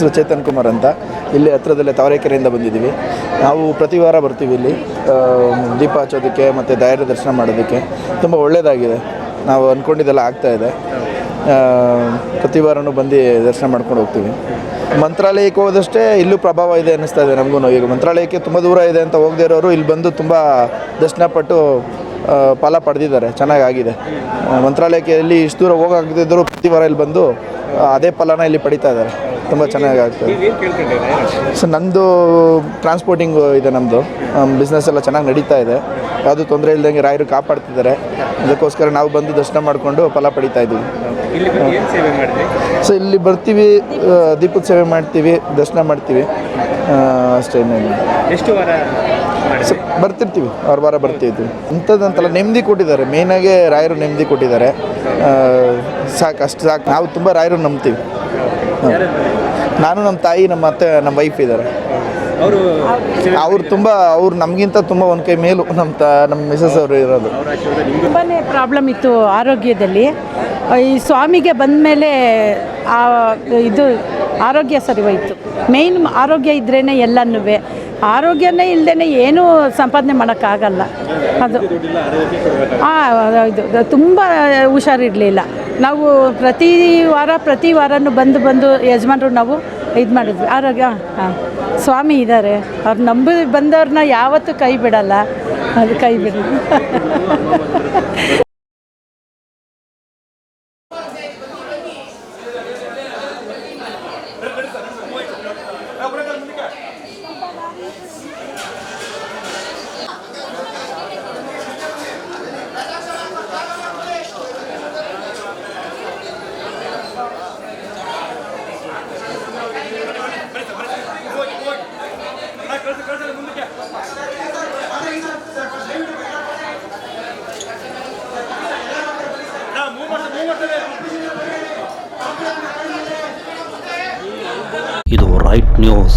ಹೆಸರು ಚೇತನ್ ಕುಮಾರ್ ಅಂತ. ಇಲ್ಲಿ ಹತ್ರದಲ್ಲೇ ತಾವರೆಕೆರೆಯಿಂದ ಬಂದಿದ್ದೀವಿ. ನಾವು ಪ್ರತಿ ವಾರ ಬರ್ತೀವಿ ಇಲ್ಲಿ. ದೀಪ ಹಚ್ಚೋದಕ್ಕೆ ಮತ್ತು ಧೈರ್ಯ ದರ್ಶನ ಮಾಡೋದಕ್ಕೆ. ತುಂಬ ಒಳ್ಳೆಯದಾಗಿದೆ ನಾವು ಅಂದ್ಕೊಂಡಿದ್ದೆಲ್ಲ ಆಗ್ತಾ ಇದೆ. ಆ, ಪ್ರತಿ ವಾರನೂ ಬಂದು ದರ್ಶನ ಮಾಡ್ಕೊಂಡು ಹೋಗ್ತೀವಿ. ಮಂತ್ರಾಲಯಕ್ಕೆ ಹೋದಷ್ಟೇ ಇಲ್ಲೂ ಪ್ರಭಾವ ಇದೆ ಅನ್ನಿಸ್ತಾ ಇದೆ ನಮಗೂ. ಈಗ ಮಂತ್ರಾಲಯಕ್ಕೆ ತುಂಬ ದೂರ ಇದೆ ಅಂತ ಹೋಗದೇ ಇರೋರು ಇಲ್ಲಿ ಬಂದು ತುಂಬ ದರ್ಶನ ಪಟ್ಟು ಫಲ ಪಡೆದಿದ್ದಾರೆ. ಚೆನ್ನಾಗಾಗಿದೆ ಮಂತ್ರಾಲಯಕ್ಕೆ ಇಲ್ಲಿ ಇಷ್ಟು ದೂರ ಹೋಗಾಗದಿದ್ದರೂ ಪ್ರತಿ ವಾರ ಇಲ್ಲಿ ಬಂದು ಅದೇ ಫಲನ ಇಲ್ಲಿ ಪಡಿತಾ ಇದ್ದಾರೆ. ತುಂಬ ಚೆನ್ನಾಗಿ ಆಗ್ತದೆ ಸೊ ನಂದು ಟ್ರಾನ್ಸ್ಪೋರ್ಟಿಂಗ್ ಇದೆ ನಮ್ಮದು ಬಿಸ್ನೆಸ್ ಎಲ್ಲ ಚೆನ್ನಾಗಿ ನಡೀತಾ ಇದೆ. ಯಾವುದು ತೊಂದರೆ ಇಲ್ಲದಂಗೆ ರಾಯರು ಕಾಪಾಡ್ತಿದ್ದಾರೆ. ಅದಕ್ಕೋಸ್ಕರ ನಾವು ಬಂದು ದರ್ಶನ ಮಾಡಿಕೊಂಡು ಫಲ ಪಡಿತಾ ಇದ್ದೀವಿ. ಸೊ ಇಲ್ಲಿ ಬರ್ತೀವಿ ದೀಪದ ಸೇವೆ ಮಾಡ್ತೀವಿ ದರ್ಶನ ಮಾಡ್ತೀವಿ. ಅಷ್ಟೇ ಎಷ್ಟು ವಾರ ಸೊ ಬರ್ತಿರ್ತೀವಿ ವಾರ ವಾರ ಬರ್ತಿರ್ತೀವಿ ಅಂಥದ್ದಂತಲ್ಲ ನೆಮ್ಮದಿ ಕೊಟ್ಟಿದ್ದಾರೆ. ಮೇಯ್ನಾಗೆ ರಾಯರು ನೆಮ್ಮದಿ ಕೊಟ್ಟಿದ್ದಾರೆ. ಸಾಕು ಅಷ್ಟು ಸಾಕು. ನಾವು ತುಂಬ ರಾಯರು ನಂಬ್ತೀವಿ. ನಾನು ನಮ್ಮ ತಾಯಿ ನಮ್ಮ ಅತ್ತೆ ನಮ್ಮ ವೈಫ್ ಇದ್ದಾರೆ. ಅವರು ಅವ್ರು ತುಂಬ ಅವ್ರು ನಮಗಿಂತ ತುಂಬ ಒಂದು ಕೈ ಮೇಲು ನಮ್ಮ ತ ನಮ್ಮ ಮಿಸಸ್ ಅವರು ಇರೋದು. ತುಂಬಾ ಪ್ರಾಬ್ಲಮ್ ಇತ್ತು ಆರೋಗ್ಯದಲ್ಲಿ. ಈ ಸ್ವಾಮಿಗೆ ಬಂದ ಮೇಲೆ ಆ ಇದು ಆರೋಗ್ಯ ಸರಿ ಹೋಯಿತು. ಮೇಯ್ನ್ ಆರೋಗ್ಯ ಇದ್ರೇ ಎಲ್ಲನೂ. ಆರೋಗ್ಯನೇ ಇಲ್ಲದೇ ಏನೂ ಸಂಪಾದನೆ ಮಾಡೋಕ್ಕಾಗಲ್ಲ. ಅದು ಹಾಂ ಇದು ತುಂಬ ಹುಷಾರಿರಲಿಲ್ಲ. ನಾವು ಪ್ರತಿ ವಾರ, ಪ್ರತಿ ವಾರನೂ ಬಂದು ಬಂದು ಯಜಮಾನರು ನಾವು ಇದು ಮಾಡಿದ್ವಿ. ಆರೋಗ್ಯ, ಹಾಂ ಸ್ವಾಮಿ ಇದ್ದಾರೆ ಅವ್ರು ನಂಬಿ ಬಂದವ್ರನ್ನ ಯಾವತ್ತೂ ಕೈ ಬಿಡಲ್ಲ. ಅದು ಕೈ ಬಿಡಲ್ಲ இது ஒரு ரைட் நியூஸ்